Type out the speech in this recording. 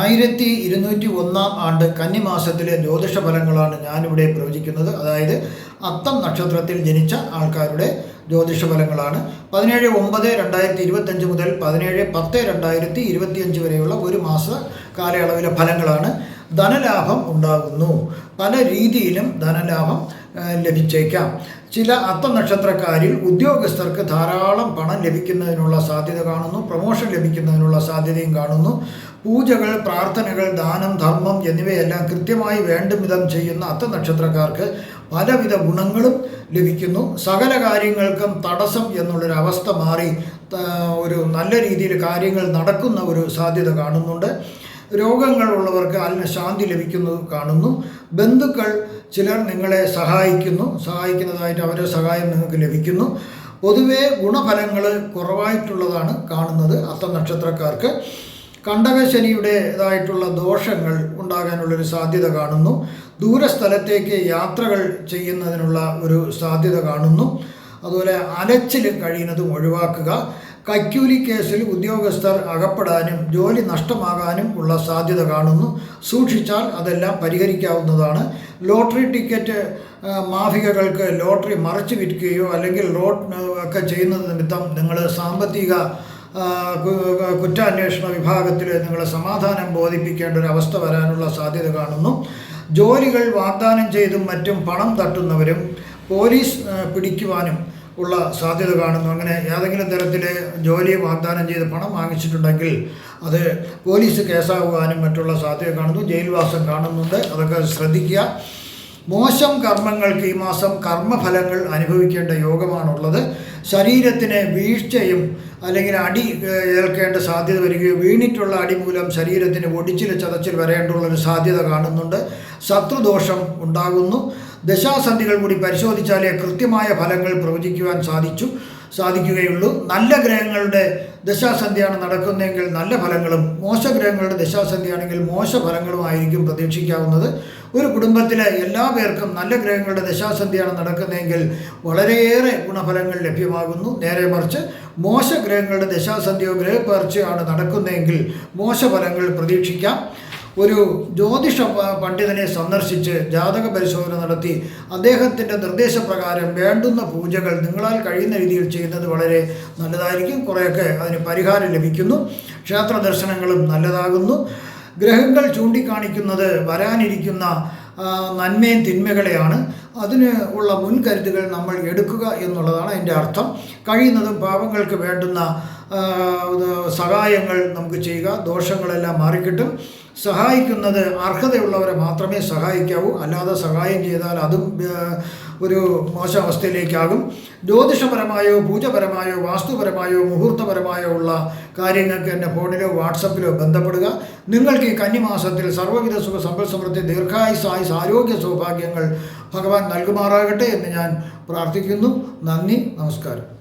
ആയിരത്തി ഇരുന്നൂറ്റി ഒന്നാം ആണ്ട് കന്നിമാസത്തിലെ ജ്യോതിഷ ഫലങ്ങളാണ് ഞാനിവിടെ പ്രവചിക്കുന്നത്. അതായത് അത്തം നക്ഷത്രത്തിൽ ജനിച്ച ആൾക്കാരുടെ ജ്യോതിഷ ഫലങ്ങളാണ് പതിനേഴ് ഒമ്പത് രണ്ടായിരത്തി ഇരുപത്തഞ്ച് മുതൽ പതിനേഴ് പത്ത് രണ്ടായിരത്തി ഇരുപത്തിയഞ്ച് വരെയുള്ള ഒരു മാസ കാലയളവിലെ ഫലങ്ങളാണ് ധനലാഭം ഉണ്ടാകുന്നു. പല രീതിയിലും ധനലാഭം ലഭിച്ചേക്കാം. ചില അത്ത നക്ഷത്രക്കാരിൽ ഉദ്യോഗസ്ഥർക്ക് ധാരാളം പണം ലഭിക്കുന്നതിനുള്ള സാധ്യത കാണുന്നു പ്രൊമോഷൻ ലഭിക്കുന്നതിനുള്ള സാധ്യതയും കാണുന്നു. പൂജകൾ പ്രാർത്ഥനകൾ ദാനം ധർമ്മം എന്നിവയെല്ലാം കൃത്യമായി വേണ്ടും വിധം ചെയ്യുന്ന അത്ത നക്ഷത്രക്കാർക്ക് പലവിധ ഗുണങ്ങളും ലഭിക്കുന്നു. സകല കാര്യങ്ങൾക്കും തടസ്സം എന്നുള്ളൊരവസ്ഥ മാറി ഒരു നല്ല രീതിയിൽ കാര്യങ്ങൾ നടക്കുന്ന ഒരു സാധ്യത കാണുന്നുണ്ട്. രോഗങ്ങളുള്ളവർക്ക് അതിന് ശാന്തി ലഭിക്കുന്നത് കാണുന്നു. ബന്ധുക്കൾ ചിലർ നിങ്ങളെ സഹായിക്കുന്നു. സഹായിക്കുന്നതായിട്ട് അവരുടെ സഹായം നിങ്ങൾക്ക് ലഭിക്കുന്നു. പൊതുവേ ഗുണഫലങ്ങൾ കുറവായിട്ടുള്ളതാണ് കാണുന്നത്. അത്ത നക്ഷത്രക്കാർക്ക് കണ്ടകശനിയുടേതായിട്ടുള്ള ദോഷങ്ങൾ ഉണ്ടാകാനുള്ളൊരു സാധ്യത കാണുന്നു. ദൂരസ്ഥലത്തേക്ക് യാത്രകൾ ചെയ്യുന്നതിനുള്ള ഒരു സാധ്യത കാണുന്നു. അതുപോലെ അലച്ചിൽ കഴിയുന്നതും ഒഴിവാക്കുക. കൈക്കൂലി കേസിൽ ഉദ്യോഗസ്ഥർ അകപ്പെടാനും ജോലി നഷ്ടമാകാനും ഉള്ള സാധ്യത കാണുന്നു. സൂക്ഷിച്ചാൽ അതെല്ലാം പരിഹരിക്കാവുന്നതാണ്. ലോട്ടറി ടിക്കറ്റ് മാഫികകൾക്ക് ലോട്ടറി മറച്ചു വിൽക്കുകയോ അല്ലെങ്കിൽ ലോട്ട് ഒക്കെ ചെയ്യുന്ന നിമിത്തം നിങ്ങൾ സാമ്പത്തിക കുറ്റാന്വേഷണ വിഭാഗത്തിൽ നിങ്ങൾ സമാധാനം ബോധിപ്പിക്കേണ്ട ഒരു അവസ്ഥ വരാനുള്ള സാധ്യത കാണുന്നു. ജോലികൾ വാഗ്ദാനം ചെയ്തും മറ്റും പണം തട്ടുന്നവരും പോലീസ് പിടിക്കുവാനും ഉള്ള സാധ്യത കാണുന്നു. അങ്ങനെ ഏതെങ്കിലും തരത്തിൽ ജോലി വാഗ്ദാനം ചെയ്ത് പണം വാങ്ങിച്ചിട്ടുണ്ടെങ്കിൽ അത് പോലീസ് കേസാകുവാനും മറ്റുള്ള സാധ്യത കാണുന്നു. ജയിൽവാസം കാണുന്നുണ്ട്. അതൊക്കെ ശ്രദ്ധിക്കുക. മോശം കർമ്മങ്ങൾക്ക് ഈ മാസം കർമ്മഫലങ്ങൾ അനുഭവിക്കേണ്ട യോഗമാണുള്ളത്. ശരീരത്തിന് വീഴ്ചയും അല്ലെങ്കിൽ അടി ഏൽക്കേണ്ട സാധ്യത വരികയോ വീണിട്ടുള്ള അടി മൂലം ശരീരത്തിന് ഒടിച്ചിൽ ചതച്ചിൽ വരേണ്ടുള്ളൊരു സാധ്യത കാണുന്നുണ്ട്. ശത്രുദോഷം ഉണ്ടാകുന്നു. ദശാസന്ധികൾ കൂടി പരിശോധിച്ചാലേ കൃത്യമായ ഫലങ്ങൾ പ്രവചിക്കുവാൻ സാധിച്ചു സാധിക്കുകയുള്ളൂ. നല്ല ഗ്രഹങ്ങളുടെ ദശാസന്ധിയാണ് നടക്കുന്നതെങ്കിൽ നല്ല ഫലങ്ങളും മോശ ഗ്രഹങ്ങളുടെ ദശാസന്ധിയാണെങ്കിൽ മോശ ഫലങ്ങളുമായിരിക്കും പ്രതീക്ഷിക്കാവുന്നത്. ഒരു കുടുംബത്തിലെ എല്ലാ പേർക്കും നല്ല ഗ്രഹങ്ങളുടെ ദശാസന്ധിയാണ് നടക്കുന്നതെങ്കിൽ വളരെയേറെ ഗുണഫലങ്ങൾ ലഭ്യമാകുന്നു. നേരെ മറിച്ച് മോശ ഗ്രഹങ്ങളുടെ ദശാസന്ധിയോ ഗ്രഹപ്പേർച്ചയോ ആണ് നടക്കുന്നതെങ്കിൽ മോശ ഫലങ്ങൾ പ്രതീക്ഷിക്കാം. ഒരു ജ്യോതിഷ പണ്ഡിതനെ സന്ദർശിച്ച് ജാതക പരിശോധന നടത്തി അദ്ദേഹത്തിന്റെ നിർദ്ദേശപ്രകാരം വേണ്ടുന്ന പൂജകൾ നിങ്ങളാൽ കഴിയുന്ന രീതിയിൽ ചെയ്യുന്നത് വളരെ നല്ലതായിരിക്കും. കുറേയൊക്കെ അതിന് പരിഹാരം ലഭിക്കുന്നു. ക്ഷേത്ര ദർശനങ്ങളും നല്ലതാകുന്നു. ഗ്രഹങ്ങൾ ചൂണ്ടിക്കാണിക്കുന്നത് വരാനിരിക്കുന്ന നന്മയും തിന്മകളെയാണ്. അതിന് ഉള്ള മുൻകരുതുകൾ നമ്മൾ എടുക്കുക എന്നുള്ളതാണ് അതിന്റെ അർത്ഥം. കഴിയുന്നതും പാപങ്ങൾക്ക് വേണ്ടുന്ന സഹായങ്ങൾ നമുക്ക് ചെയ്യുക ദോഷങ്ങളെല്ലാം മാറിക്കിട്ടും. സഹായിക്കുന്നത് അർഹതയുള്ളവരെ മാത്രമേ സഹായിക്കാവൂ. അല്ലാതെ സഹായം ചെയ്താൽ അതും ഒരു മോശാവസ്ഥയിലേക്കാകും. ജ്യോതിഷപരമായോ പൂജപരമായോ വാസ്തുപരമായോ മുഹൂർത്തപരമായോ ഉള്ള കാര്യങ്ങൾക്ക് എന്റെ ഫോണിലോ വാട്സപ്പിലോ ബന്ധപ്പെടുക. നിങ്ങൾക്ക് ഈ കന്നിമാസത്തിൽ സർവവിധ സുഖ സമ്പൽ സമൃദ്ധി ദീർഘായുസായുസ് ആരോഗ്യ സൗഭാഗ്യങ്ങൾ ഭഗവാൻ നൽകുമാറാകട്ടെ എന്ന് ഞാൻ പ്രാർത്ഥിക്കുന്നു. നന്ദി നമസ്കാരം.